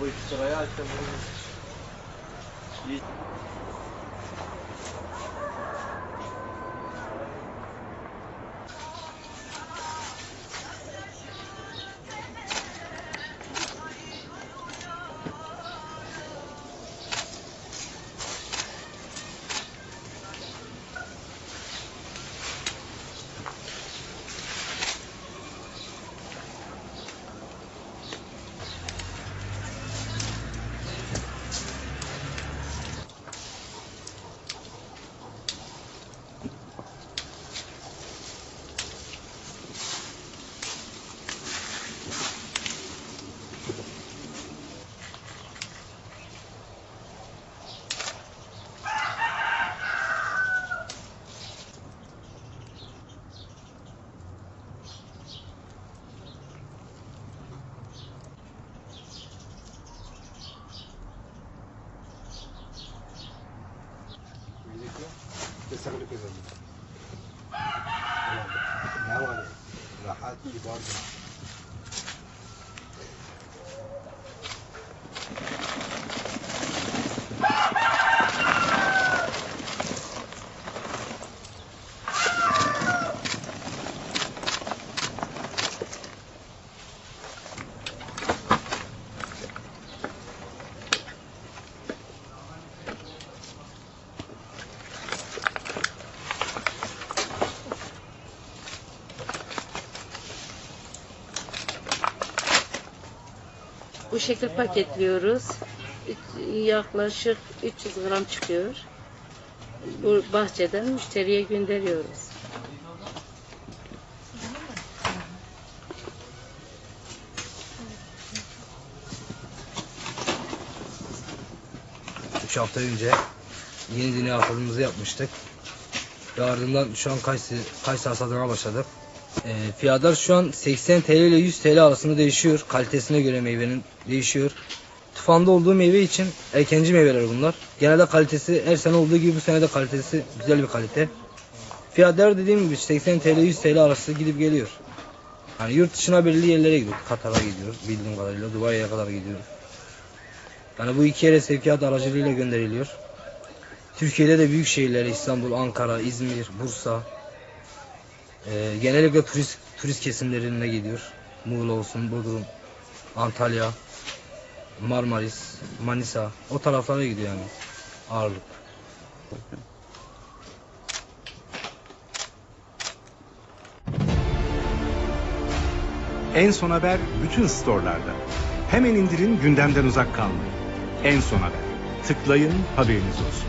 bu iki sırayı açtım. 三十六块钱，南方的，然后还低一点。Bu şekil paketliyoruz. Yaklaşık 300 gram çıkıyor. Bu bahçeden müşteriye gönderiyoruz. Üç hafta önce yeni hasatımızı yapmıştık. Ve ardından şu an Kayısı, Kayısı hasadına başladık. Ee, fiyatlar şu an 80 TL ile 100 TL arasında değişiyor. Kalitesine göre meyvenin değişiyor. Tufanda olduğu meyve için erkenci meyveler bunlar. Genelde kalitesi her sene olduğu gibi bu sene de kalitesi güzel bir kalite. Fiyatlar dediğim gibi 80 TL 100 TL arası gidip geliyor. Yani yurt dışına belirli yerlere gidiyoruz. Katar'a gidiyoruz bildiğim kadarıyla. Dubai'ye kadar gidiyoruz. Yani bu iki yere sevkiyat aracılığıyla gönderiliyor. Türkiye'de de büyük şehirlere İstanbul, Ankara, İzmir, Bursa eee, genellikle turist turist kesimlerine gidiyor. Muğla olsun, Bodrum, Antalya, Marmaris, Manisa o taraflara gidiyor yani ağırlık. En Son Haber bütün storelarda. Hemen indirin gündemden uzak kalmayın. En Son Haber. Tıklayın haberiniz olsun.